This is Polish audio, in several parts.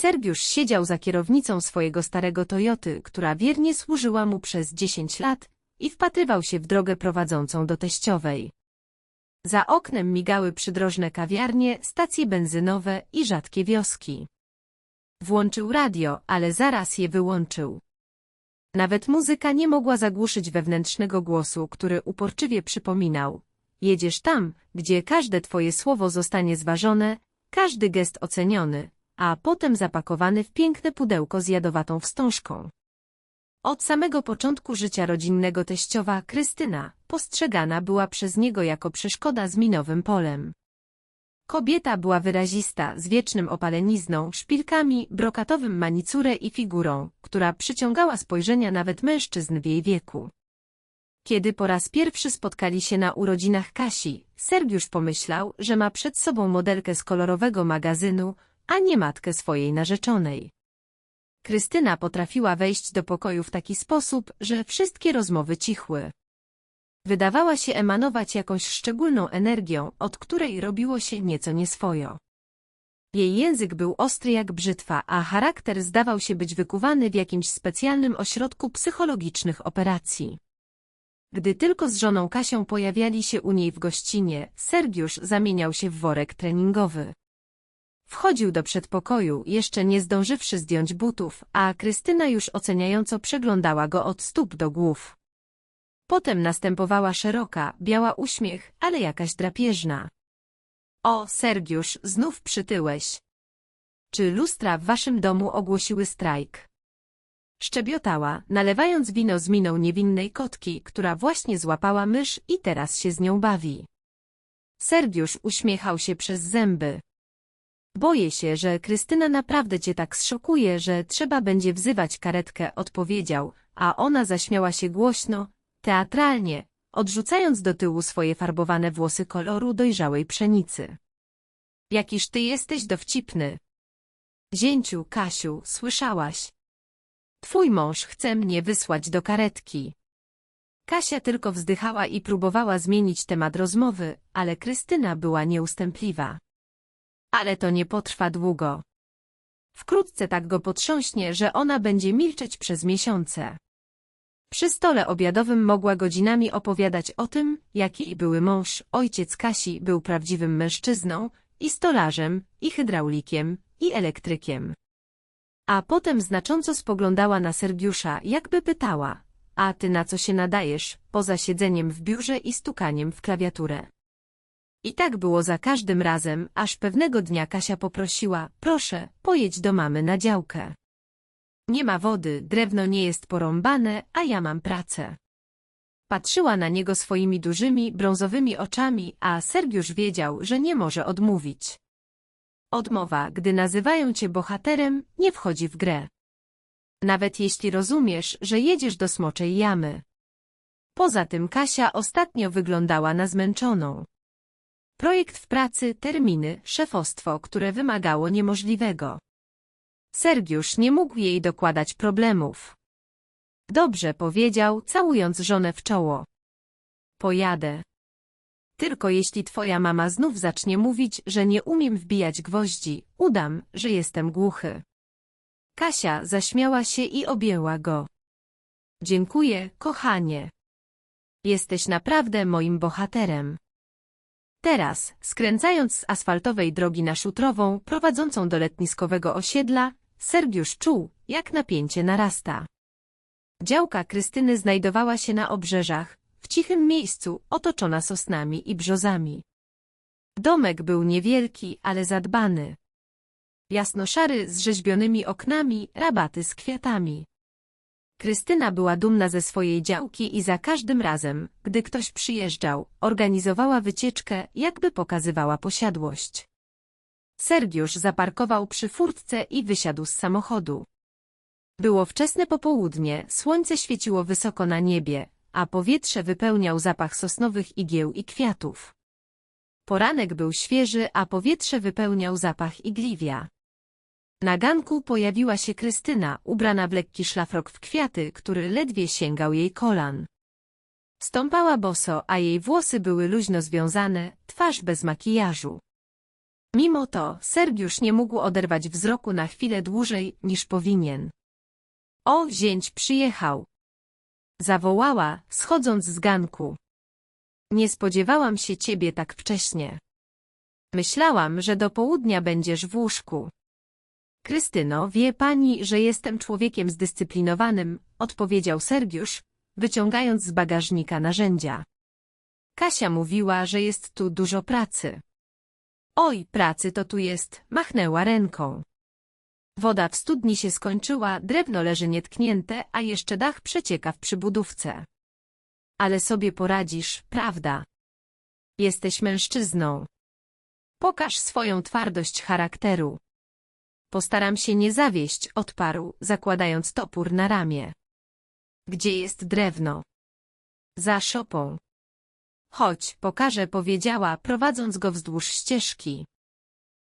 Sergiusz siedział za kierownicą swojego starego Toyoty, która wiernie służyła mu przez 10 lat i wpatrywał się w drogę prowadzącą do teściowej. Za oknem migały przydrożne kawiarnie, stacje benzynowe i rzadkie wioski. Włączył radio, ale zaraz je wyłączył. Nawet muzyka nie mogła zagłuszyć wewnętrznego głosu, który uporczywie przypominał. Jedziesz tam, gdzie każde twoje słowo zostanie zważone, każdy gest oceniony, a potem zapakowany w piękne pudełko z jadowatą wstążką. Od samego początku życia rodzinnego teściowa Krystyna postrzegana była przez niego jako przeszkoda z minowym polem. Kobieta była wyrazista, z wiecznym opalenizną, szpilkami, brokatowym manicurę i figurą, która przyciągała spojrzenia nawet mężczyzn w jej wieku. Kiedy po raz pierwszy spotkali się na urodzinach Kasi, Sergiusz pomyślał, że ma przed sobą modelkę z kolorowego magazynu, a nie matkę swojej narzeczonej. Krystyna potrafiła wejść do pokoju w taki sposób, że wszystkie rozmowy cichły. Wydawała się emanować jakąś szczególną energią, od której robiło się nieco nieswojo. Jej język był ostry jak brzytwa, a charakter zdawał się być wykuwany w jakimś specjalnym ośrodku psychologicznych operacji. Gdy tylko z żoną Kasią pojawiali się u niej w gościnie, Sergiusz zamieniał się w worek treningowy. Wchodził do przedpokoju, jeszcze nie zdążywszy zdjąć butów, a Krystyna już oceniająco przeglądała go od stóp do głów. Potem następowała szeroka, biała uśmiech, ale jakaś drapieżna. O, Sergiusz, znów przytyłeś. Czy lustra w waszym domu ogłosiły strajk? Szczebiotała, nalewając wino z miną niewinnej kotki, która właśnie złapała mysz i teraz się z nią bawi. Sergiusz uśmiechał się przez zęby. Boję się, że Krystyna naprawdę cię tak zszokuje, że trzeba będzie wzywać karetkę, odpowiedział, a ona zaśmiała się głośno, teatralnie, odrzucając do tyłu swoje farbowane włosy koloru dojrzałej pszenicy. Jakiż ty jesteś dowcipny. Zięciu, Kasiu, słyszałaś. Twój mąż chce mnie wysłać do karetki. Kasia tylko wzdychała i próbowała zmienić temat rozmowy, ale Krystyna była nieustępliwa. Ale to nie potrwa długo. Wkrótce tak go potrząśnie, że ona będzie milczeć przez miesiące. Przy stole obiadowym mogła godzinami opowiadać o tym, jaki były mąż, ojciec Kasi był prawdziwym mężczyzną, i stolarzem, i hydraulikiem, i elektrykiem. A potem znacząco spoglądała na Sergiusza, jakby pytała, a ty na co się nadajesz, poza siedzeniem w biurze i stukaniem w klawiaturę. I tak było za każdym razem, aż pewnego dnia Kasia poprosiła, proszę, pojedź do mamy na działkę. Nie ma wody, drewno nie jest porąbane, a ja mam pracę. Patrzyła na niego swoimi dużymi, brązowymi oczami, a Sergiusz wiedział, że nie może odmówić. Odmowa, gdy nazywają cię bohaterem, nie wchodzi w grę. Nawet jeśli rozumiesz, że jedziesz do smoczej jamy. Poza tym Kasia ostatnio wyglądała na zmęczoną. Projekt w pracy, terminy, szefostwo, które wymagało niemożliwego. Sergiusz nie mógł jej dokładać problemów. Dobrze powiedział, całując żonę w czoło. Pojadę. Tylko jeśli twoja mama znów zacznie mówić, że nie umiem wbijać gwoździ, udam, że jestem głuchy. Kasia zaśmiała się i objęła go. Dziękuję, kochanie. Jesteś naprawdę moim bohaterem. Teraz, skręcając z asfaltowej drogi na szutrową, prowadzącą do letniskowego osiedla, Sergiusz czuł, jak napięcie narasta. Działka Krystyny znajdowała się na obrzeżach, w cichym miejscu, otoczona sosnami i brzozami. Domek był niewielki, ale zadbany. Jasnoszary z rzeźbionymi oknami, rabaty z kwiatami. Krystyna była dumna ze swojej działki i za każdym razem, gdy ktoś przyjeżdżał, organizowała wycieczkę, jakby pokazywała posiadłość. Sergiusz zaparkował przy furtce i wysiadł z samochodu. Było wczesne popołudnie, słońce świeciło wysoko na niebie, a powietrze wypełniał zapach sosnowych igieł i kwiatów. Poranek był świeży, a powietrze wypełniał zapach igliwia. Na ganku pojawiła się Krystyna, ubrana w lekki szlafrok w kwiaty, który ledwie sięgał jej kolan. Stąpała boso, a jej włosy były luźno związane, twarz bez makijażu. Mimo to Sergiusz nie mógł oderwać wzroku na chwilę dłużej niż powinien. O, zięć przyjechał. Zawołała, schodząc z ganku. Nie spodziewałam się ciebie tak wcześnie. Myślałam, że do południa będziesz w łóżku. Krystyno, wie pani, że jestem człowiekiem zdyscyplinowanym, odpowiedział Sergiusz, wyciągając z bagażnika narzędzia. Kasia mówiła, że jest tu dużo pracy. Oj, pracy to tu jest, machnęła ręką. Woda w studni się skończyła, drewno leży nietknięte, a jeszcze dach przecieka w przybudówce. Ale sobie poradzisz, prawda? Jesteś mężczyzną. Pokaż swoją twardość charakteru. Postaram się nie zawieść, odparł, zakładając topór na ramię. Gdzie jest drewno? Za szopą. Chodź, pokażę, powiedziała, prowadząc go wzdłuż ścieżki.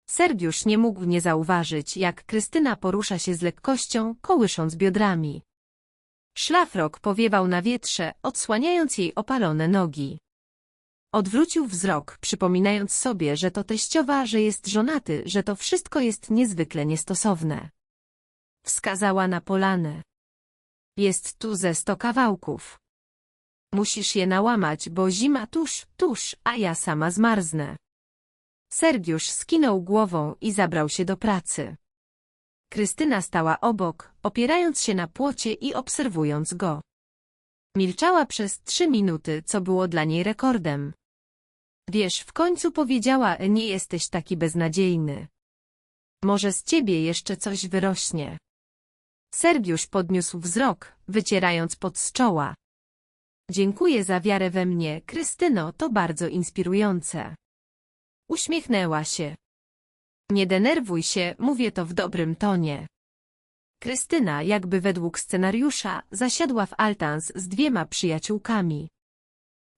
Sergiusz nie mógł nie zauważyć, jak Krystyna porusza się z lekkością, kołysząc biodrami. Szlafrok powiewał na wietrze, odsłaniając jej opalone nogi. Odwrócił wzrok, przypominając sobie, że to teściowa, że jest żonaty, że to wszystko jest niezwykle niestosowne. Wskazała na polanę. Jest tu ze sto kawałków. Musisz je nałamać, bo zima tuż, tuż, a ja sama zmarznę. Sergiusz skinął głową i zabrał się do pracy. Krystyna stała obok, opierając się na płocie i obserwując go. Milczała przez trzy minuty, co było dla niej rekordem. Wiesz, w końcu powiedziała, nie jesteś taki beznadziejny. Może z ciebie jeszcze coś wyrośnie. Sergiusz podniósł wzrok, wycierając pot z czoła. Dziękuję za wiarę we mnie, Krystyno, to bardzo inspirujące. Uśmiechnęła się. Nie denerwuj się, mówię to w dobrym tonie. Krystyna, jakby według scenariusza, zasiadła w altans z dwiema przyjaciółkami.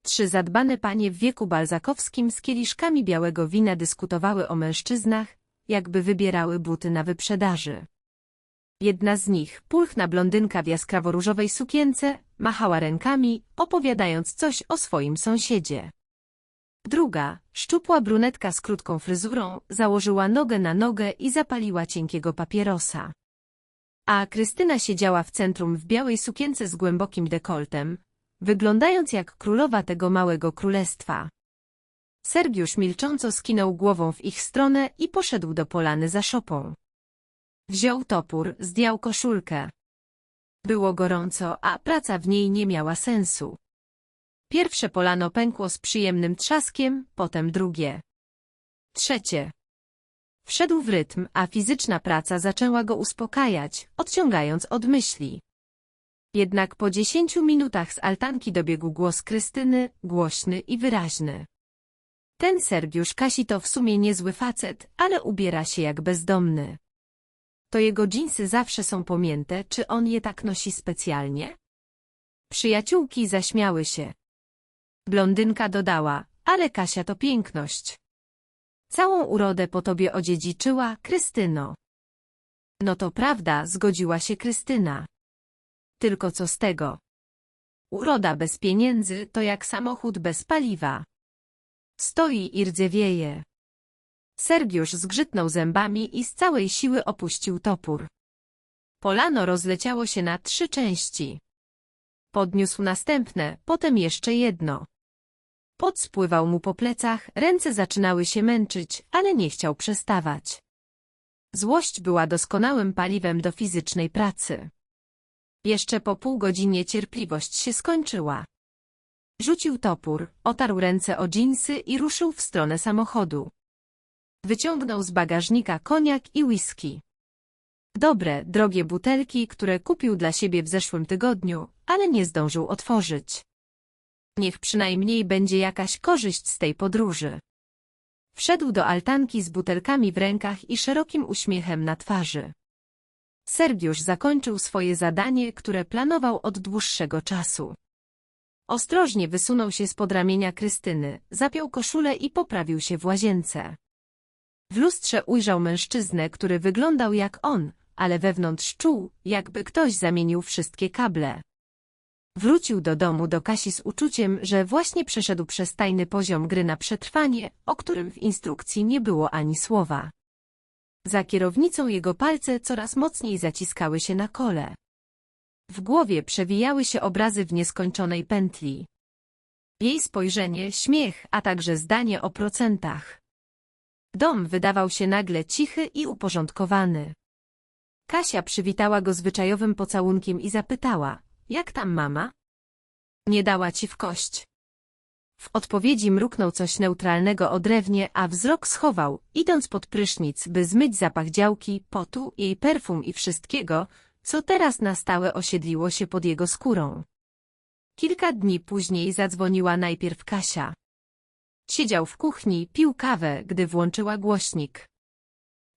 Trzy zadbane panie w wieku balzakowskim z kieliszkami białego wina dyskutowały o mężczyznach, jakby wybierały buty na wyprzedaży. Jedna z nich, pulchna blondynka w jaskrawo-różowej sukience, machała rękami, opowiadając coś o swoim sąsiedzie. Druga, szczupła brunetka z krótką fryzurą, założyła nogę na nogę i zapaliła cienkiego papierosa. A Krystyna siedziała w centrum w białej sukience z głębokim dekoltem, wyglądając jak królowa tego małego królestwa. Sergiusz milcząco skinął głową w ich stronę i poszedł do polany za szopą. Wziął topór, zdjął koszulkę. Było gorąco, a praca w niej nie miała sensu. Pierwsze polano pękło z przyjemnym trzaskiem, potem drugie. Trzecie. Wszedł w rytm, a fizyczna praca zaczęła go uspokajać, odciągając od myśli. Jednak po dziesięciu minutach z altanki dobiegł głos Krystyny, głośny i wyraźny. Ten Sergiusz Kasi to w sumie niezły facet, ale ubiera się jak bezdomny. To jego dżinsy zawsze są pomięte, czy on je tak nosi specjalnie? Przyjaciółki zaśmiały się. Blondynka dodała, ale Kasia to piękność. Całą urodę po tobie odziedziczyła, Krystyno. No to prawda, zgodziła się Krystyna. Tylko co z tego? Uroda bez pieniędzy to jak samochód bez paliwa. Stoi i rdzewieje. Sergiusz zgrzytnął zębami i z całej siły opuścił topór. Polano rozleciało się na trzy części. Podniósł następne, potem jeszcze jedno. Pot spływał mu po plecach, ręce zaczynały się męczyć, ale nie chciał przestawać. Złość była doskonałym paliwem do fizycznej pracy. Jeszcze po pół godzinie cierpliwość się skończyła. Rzucił topór, otarł ręce o dżinsy i ruszył w stronę samochodu. Wyciągnął z bagażnika koniak i whisky. Dobre, drogie butelki, które kupił dla siebie w zeszłym tygodniu, ale nie zdążył otworzyć. Niech przynajmniej będzie jakaś korzyść z tej podróży. Wszedł do altanki z butelkami w rękach i szerokim uśmiechem na twarzy. Sergiusz zakończył swoje zadanie, które planował od dłuższego czasu. Ostrożnie wysunął się spod ramienia Krystyny, zapiął koszulę i poprawił się w łazience. W lustrze ujrzał mężczyznę, który wyglądał jak on, ale wewnątrz czuł, jakby ktoś zamienił wszystkie kable. Wrócił do domu do Kasi z uczuciem, że właśnie przeszedł przez tajny poziom gry na przetrwanie, o którym w instrukcji nie było ani słowa. Za kierownicą jego palce coraz mocniej zaciskały się na kole. W głowie przewijały się obrazy w nieskończonej pętli. Jej spojrzenie, śmiech, a także zdanie o procentach. Dom wydawał się nagle cichy i uporządkowany. Kasia przywitała go zwyczajowym pocałunkiem i zapytała, jak tam mama? Nie dała ci w kość. W odpowiedzi mruknął coś neutralnego o drewnie, a wzrok schował, idąc pod prysznic, by zmyć zapach działki, potu, jej perfum i wszystkiego, co teraz na stałe osiedliło się pod jego skórą. Kilka dni później zadzwoniła najpierw Kasia. Siedział w kuchni, pił kawę, gdy włączyła głośnik.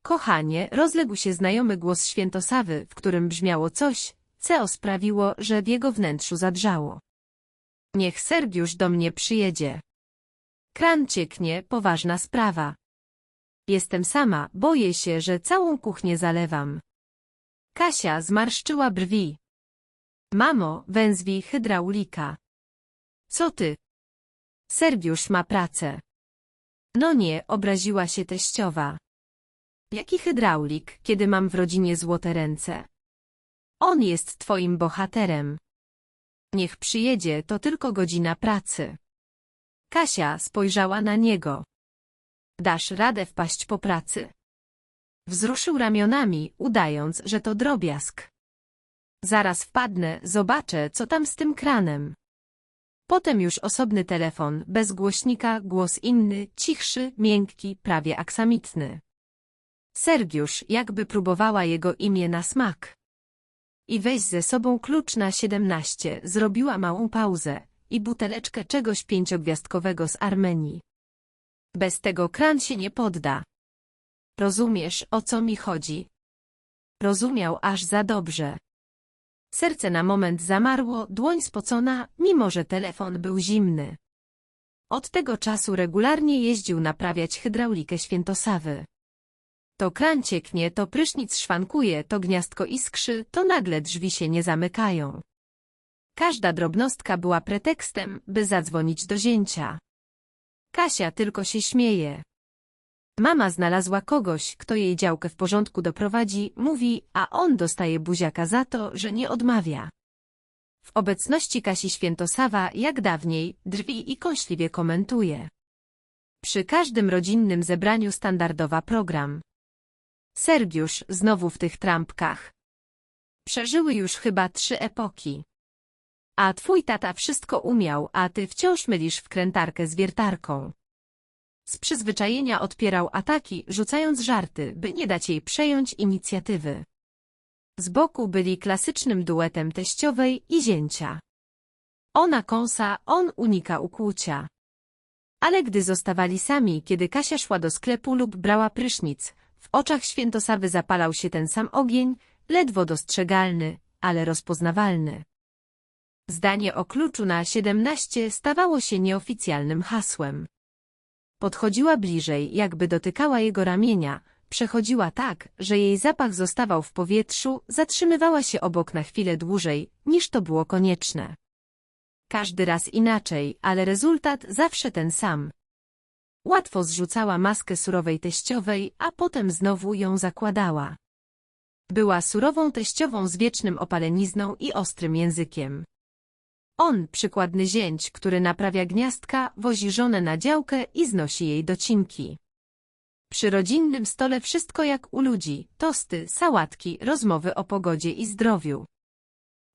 Kochanie, rozległ się znajomy głos świętosawy, w którym brzmiało coś, co sprawiło, że w jego wnętrzu zadrżało. Niech Sergiusz do mnie przyjedzie. Kran cieknie, poważna sprawa. Jestem sama, boję się, że całą kuchnię zalewam. Kasia zmarszczyła brwi. Mamo, węzwij hydraulika. Co ty? Sergiusz ma pracę. No nie, obraziła się teściowa. Jaki hydraulik, kiedy mam w rodzinie złote ręce? On jest twoim bohaterem. Niech przyjedzie, to tylko godzina pracy. Kasia spojrzała na niego. Dasz radę wpaść po pracy? Wzruszył ramionami, udając, że to drobiazg. Zaraz wpadnę, zobaczę, co tam z tym kranem. Potem już osobny telefon, bez głośnika, głos inny, cichszy, miękki, prawie aksamitny. Sergiusz, jakby próbowała jego imię na smak. I weź ze sobą klucz na siedemnaście, zrobiła małą pauzę i buteleczkę czegoś pięciogwiazdkowego z Armenii. Bez tego kran się nie podda. Rozumiesz, o co mi chodzi? Rozumiał aż za dobrze. Serce na moment zamarło, dłoń spocona, mimo że telefon był zimny. Od tego czasu regularnie jeździł naprawiać hydraulikę świętosawy. To kran cieknie, to prysznic szwankuje, to gniazdko iskrzy, to nagle drzwi się nie zamykają. Każda drobnostka była pretekstem, by zadzwonić do zięcia. Kasia tylko się śmieje. Mama znalazła kogoś, kto jej działkę w porządku doprowadzi, mówi, a on dostaje buziaka za to, że nie odmawia. W obecności Kasi Świętosawa, jak dawniej, drwi i kąśliwie komentuje. Przy każdym rodzinnym zebraniu standardowa program. Sergiusz znowu w tych trampkach. Przeżyły już chyba trzy epoki. A twój tata wszystko umiał, a ty wciąż mylisz wkrętarkę z wiertarką. Z przyzwyczajenia odpierał ataki, rzucając żarty, by nie dać jej przejąć inicjatywy. Z boku byli klasycznym duetem teściowej i zięcia. Ona kąsa, on unika ukłucia. Ale gdy zostawali sami, kiedy Kasia szła do sklepu lub brała prysznic, w oczach świętosawy zapalał się ten sam ogień, ledwo dostrzegalny, ale rozpoznawalny. Zdanie o kluczu na siedemnaście stawało się nieoficjalnym hasłem. Podchodziła bliżej, jakby dotykała jego ramienia, przechodziła tak, że jej zapach zostawał w powietrzu, zatrzymywała się obok na chwilę dłużej, niż to było konieczne. Każdy raz inaczej, ale rezultat zawsze ten sam. Łatwo zrzucała maskę surowej teściowej, a potem znowu ją zakładała. Była surową teściową z wiecznym opalenizną i ostrym językiem. On, przykładny zięć, który naprawia gniazdka, wozi żonę na działkę i znosi jej docinki. Przy rodzinnym stole wszystko jak u ludzi, tosty, sałatki, rozmowy o pogodzie i zdrowiu.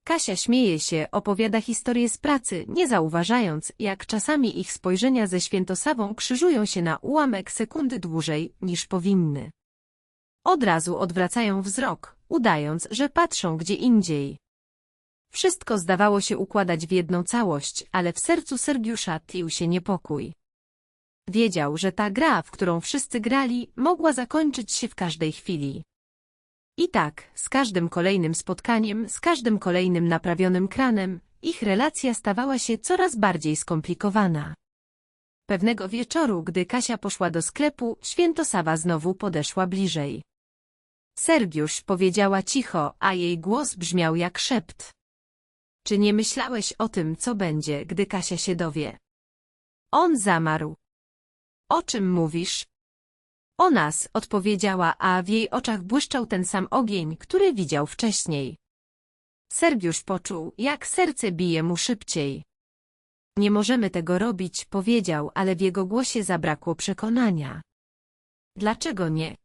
Kasia śmieje się, opowiada historię z pracy, nie zauważając, jak czasami ich spojrzenia ze świętosawą krzyżują się na ułamek sekundy dłużej, niż powinny. Od razu odwracają wzrok, udając, że patrzą gdzie indziej. Wszystko zdawało się układać w jedną całość, ale w sercu Sergiusza tlił się niepokój. Wiedział, że ta gra, w którą wszyscy grali, mogła zakończyć się w każdej chwili. I tak, z każdym kolejnym spotkaniem, z każdym kolejnym naprawionym kranem, ich relacja stawała się coraz bardziej skomplikowana. Pewnego wieczoru, gdy Kasia poszła do sklepu, Świętosawa znowu podeszła bliżej. Sergiusz powiedziała cicho, a jej głos brzmiał jak szept. Czy nie myślałeś o tym, co będzie, gdy Kasia się dowie? On zamarł. O czym mówisz? O nas, odpowiedziała, a w jej oczach błyszczał ten sam ogień, który widział wcześniej. Sergiusz poczuł, jak serce bije mu szybciej. Nie możemy tego robić, powiedział, ale w jego głosie zabrakło przekonania. Dlaczego nie?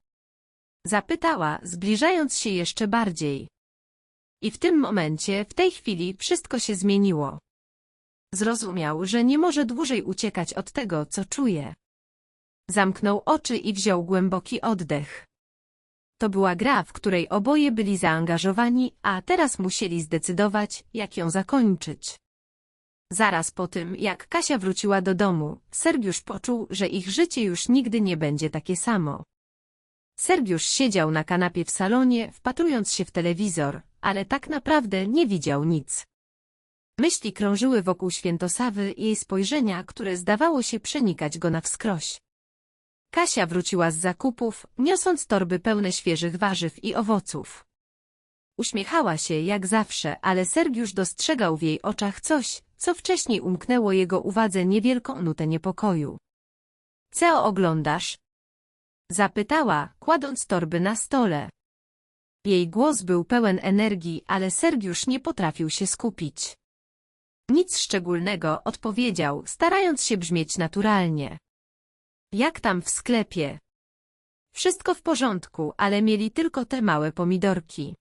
Zapytała, zbliżając się jeszcze bardziej. I w tym momencie, w tej chwili, wszystko się zmieniło. Zrozumiał, że nie może dłużej uciekać od tego, co czuje. Zamknął oczy i wziął głęboki oddech. To była gra, w której oboje byli zaangażowani, a teraz musieli zdecydować, jak ją zakończyć. Zaraz po tym, jak Kasia wróciła do domu, Sergiusz poczuł, że ich życie już nigdy nie będzie takie samo. Sergiusz siedział na kanapie w salonie, wpatrując się w telewizor, ale tak naprawdę nie widział nic. Myśli krążyły wokół Świętosawy i jej spojrzenia, które zdawało się przenikać go na wskroś. Kasia wróciła z zakupów, niosąc torby pełne świeżych warzyw i owoców. Uśmiechała się jak zawsze, ale Sergiusz dostrzegał w jej oczach coś, co wcześniej umknęło jego uwadze niewielką nutę niepokoju. Co oglądasz? Zapytała, kładąc torby na stole. Jej głos był pełen energii, ale Sergiusz nie potrafił się skupić. Nic szczególnego, odpowiedział, starając się brzmieć naturalnie. Jak tam w sklepie? Wszystko w porządku, ale mieli tylko te małe pomidorki.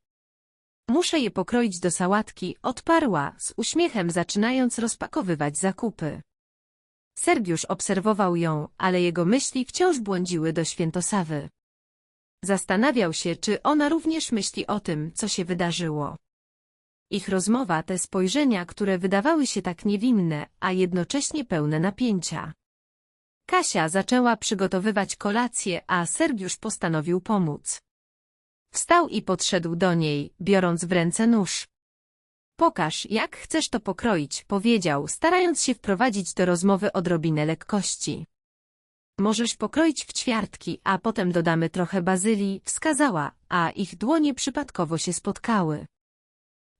Muszę je pokroić do sałatki, odparła, z uśmiechem zaczynając rozpakowywać zakupy. Sergiusz obserwował ją, ale jego myśli wciąż błądziły do Świętosawy. Zastanawiał się, czy ona również myśli o tym, co się wydarzyło. Ich rozmowa, te spojrzenia, które wydawały się tak niewinne, a jednocześnie pełne napięcia. Kasia zaczęła przygotowywać kolację, a Sergiusz postanowił pomóc. Wstał i podszedł do niej, biorąc w ręce nóż. Pokaż, jak chcesz to pokroić, powiedział, starając się wprowadzić do rozmowy odrobinę lekkości. Możesz pokroić w ćwiartki, a potem dodamy trochę bazylii, wskazała, a ich dłonie przypadkowo się spotkały.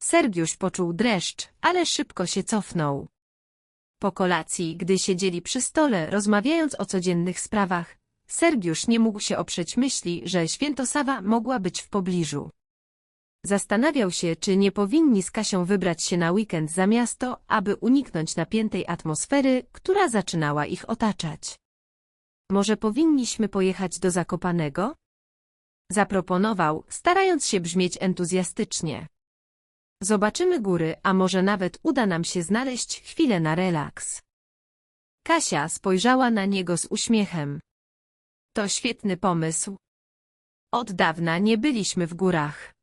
Sergiusz poczuł dreszcz, ale szybko się cofnął. Po kolacji, gdy siedzieli przy stole, rozmawiając o codziennych sprawach, Sergiusz nie mógł się oprzeć myśli, że Świętosawa mogła być w pobliżu. Zastanawiał się, czy nie powinni z Kasią wybrać się na weekend za miasto, aby uniknąć napiętej atmosfery, która zaczynała ich otaczać. Może powinniśmy pojechać do Zakopanego? Zaproponował, starając się brzmieć entuzjastycznie. Zobaczymy góry, a może nawet uda nam się znaleźć chwilę na relaks. Kasia spojrzała na niego z uśmiechem. To świetny pomysł. Od dawna nie byliśmy w górach.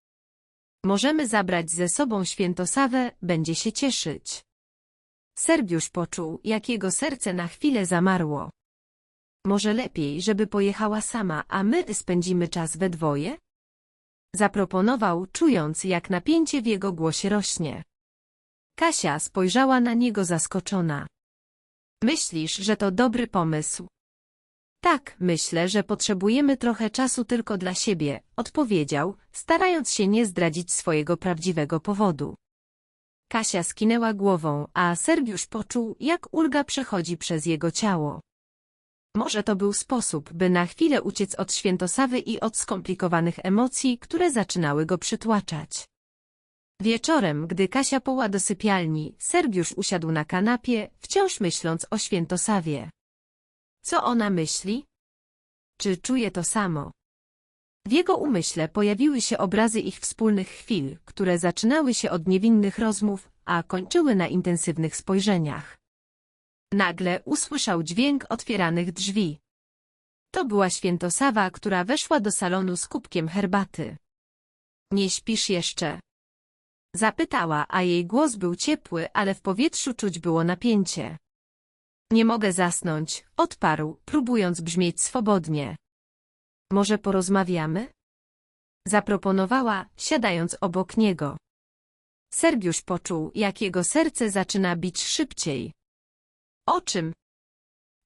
Możemy zabrać ze sobą świętosawę, będzie się cieszyć. Sergiusz poczuł, jak jego serce na chwilę zamarło. Może lepiej, żeby pojechała sama, a my spędzimy czas we dwoje? Zaproponował, czując, jak napięcie w jego głosie rośnie. Kasia spojrzała na niego zaskoczona. Myślisz, że to dobry pomysł? Tak, myślę, że potrzebujemy trochę czasu tylko dla siebie, odpowiedział, starając się nie zdradzić swojego prawdziwego powodu. Kasia skinęła głową, a Sergiusz poczuł, jak ulga przechodzi przez jego ciało. Może to był sposób, by na chwilę uciec od świętosawy i od skomplikowanych emocji, które zaczynały go przytłaczać. Wieczorem, gdy Kasia poła do sypialni, Sergiusz usiadł na kanapie, wciąż myśląc o świętosawie. Co ona myśli? Czy czuje to samo? W jego umyśle pojawiły się obrazy ich wspólnych chwil, które zaczynały się od niewinnych rozmów, a kończyły na intensywnych spojrzeniach. Nagle usłyszał dźwięk otwieranych drzwi. To była świętosawa, która weszła do salonu z kubkiem herbaty. Nie śpisz jeszcze? Zapytała, a jej głos był ciepły, ale w powietrzu czuć było napięcie. Nie mogę zasnąć, odparł, próbując brzmieć swobodnie. Może porozmawiamy? Zaproponowała, siadając obok niego. Sergiusz poczuł, jak jego serce zaczyna bić szybciej. O czym?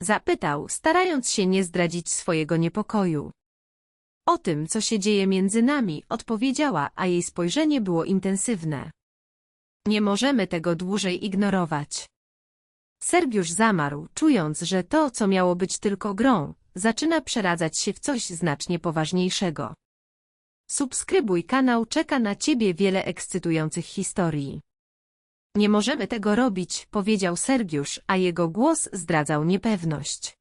Zapytał, starając się nie zdradzić swojego niepokoju. O tym, co się dzieje między nami, odpowiedziała, a jej spojrzenie było intensywne. Nie możemy tego dłużej ignorować. Sergiusz zamarł, czując, że to, co miało być tylko grą, zaczyna przeradzać się w coś znacznie poważniejszego. Subskrybuj kanał, czeka na Ciebie wiele ekscytujących historii. Nie możemy tego robić, powiedział Sergiusz, a jego głos zdradzał niepewność.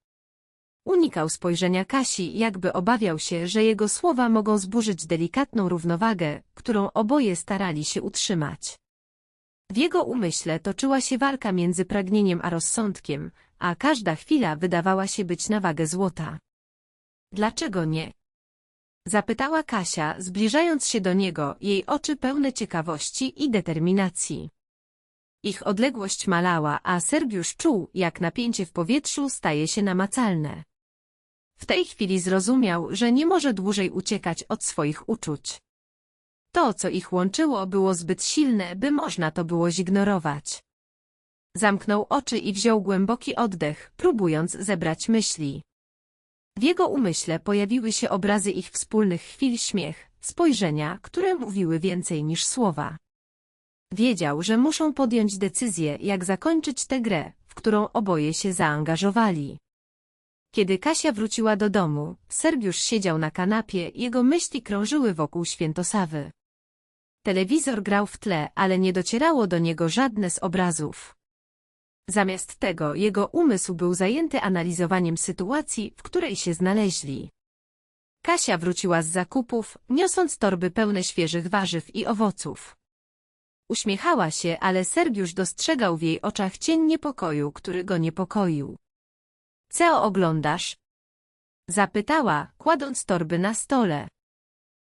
Unikał spojrzenia Kasi, jakby obawiał się, że jego słowa mogą zburzyć delikatną równowagę, którą oboje starali się utrzymać. W jego umyśle toczyła się walka między pragnieniem a rozsądkiem, a każda chwila wydawała się być na wagę złota. Dlaczego nie? Zapytała Kasia, zbliżając się do niego, jej oczy pełne ciekawości i determinacji. Ich odległość malała, a Sergiusz czuł, jak napięcie w powietrzu staje się namacalne. W tej chwili zrozumiał, że nie może dłużej uciekać od swoich uczuć. To, co ich łączyło, było zbyt silne, by można to było zignorować. Zamknął oczy i wziął głęboki oddech, próbując zebrać myśli. W jego umyśle pojawiły się obrazy ich wspólnych chwil śmiech, spojrzenia, które mówiły więcej niż słowa. Wiedział, że muszą podjąć decyzję, jak zakończyć tę grę, w którą oboje się zaangażowali. Kiedy Kasia wróciła do domu, Sergiusz siedział na kanapie, jego myśli krążyły wokół świętosawy. Telewizor grał w tle, ale nie docierało do niego żadne z obrazów. Zamiast tego jego umysł był zajęty analizowaniem sytuacji, w której się znaleźli. Kasia wróciła z zakupów, niosąc torby pełne świeżych warzyw i owoców. Uśmiechała się, ale Sergiusz dostrzegał w jej oczach cień niepokoju, który go niepokoił. Co oglądasz? Zapytała, kładąc torby na stole.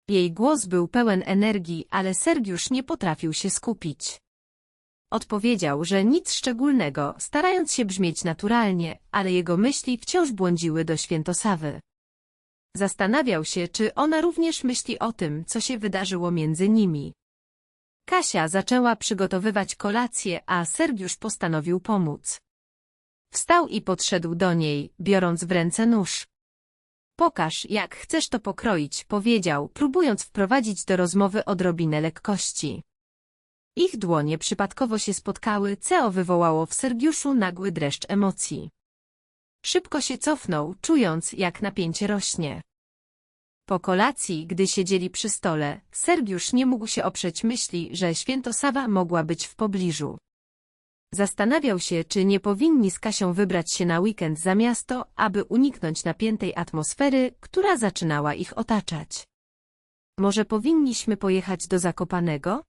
Jej głos był pełen energii, ale Sergiusz nie potrafił się skupić. Odpowiedział, że nic szczególnego, starając się brzmieć naturalnie, ale jego myśli wciąż błądziły do świętosawy. Zastanawiał się, czy ona również myśli o tym, co się wydarzyło między nimi. Kasia zaczęła przygotowywać kolację, a Sergiusz postanowił pomóc. Wstał i podszedł do niej, biorąc w ręce nóż. Pokaż, jak chcesz to pokroić, powiedział, próbując wprowadzić do rozmowy odrobinę lekkości. Ich dłonie przypadkowo się spotkały, co wywołało w Sergiuszu nagły dreszcz emocji. Szybko się cofnął, czując, jak napięcie rośnie. Po kolacji, gdy siedzieli przy stole, Sergiusz nie mógł się oprzeć myśli, że świętosawa mogła być w pobliżu. Zastanawiał się, czy nie powinni z Kasią wybrać się na weekend za miasto, aby uniknąć napiętej atmosfery, która zaczynała ich otaczać. Może powinniśmy pojechać do Zakopanego?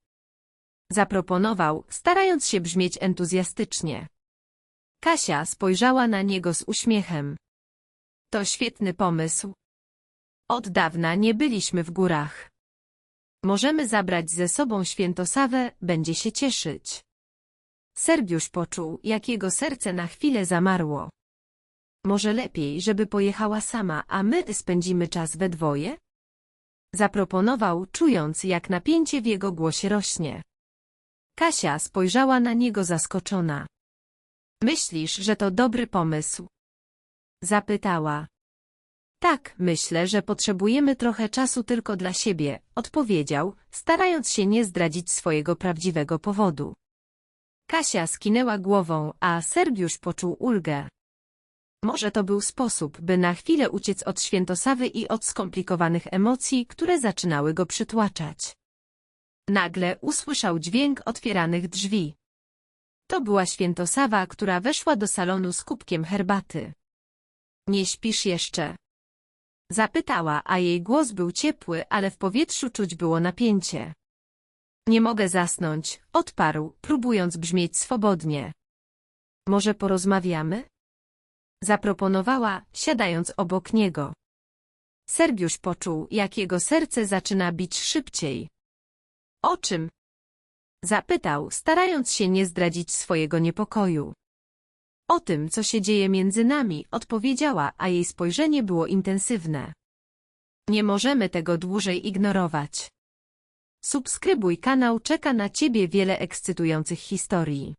Zaproponował, starając się brzmieć entuzjastycznie. Kasia spojrzała na niego z uśmiechem. To świetny pomysł. Od dawna nie byliśmy w górach. Możemy zabrać ze sobą świętosawę, będzie się cieszyć. Sergiusz poczuł, jak jego serce na chwilę zamarło. Może lepiej, żeby pojechała sama, a my spędzimy czas we dwoje? Zaproponował, czując, jak napięcie w jego głosie rośnie. Kasia spojrzała na niego zaskoczona. Myślisz, że to dobry pomysł? Zapytała. Tak, myślę, że potrzebujemy trochę czasu tylko dla siebie, odpowiedział, starając się nie zdradzić swojego prawdziwego powodu. Kasia skinęła głową, a Sergiusz poczuł ulgę. Może to był sposób, by na chwilę uciec od świętosawy i od skomplikowanych emocji, które zaczynały go przytłaczać. Nagle usłyszał dźwięk otwieranych drzwi. To była świętosawa, która weszła do salonu z kubkiem herbaty. Nie śpisz jeszcze? Zapytała, a jej głos był ciepły, ale w powietrzu czuć było napięcie. Nie mogę zasnąć, odparł, próbując brzmieć swobodnie. Może porozmawiamy? Zaproponowała, siadając obok niego. Sergiusz poczuł, jak jego serce zaczyna bić szybciej. O czym? Zapytał, starając się nie zdradzić swojego niepokoju. O tym, co się dzieje między nami, odpowiedziała, a jej spojrzenie było intensywne. Nie możemy tego dłużej ignorować. Subskrybuj kanał, czeka na Ciebie wiele ekscytujących historii.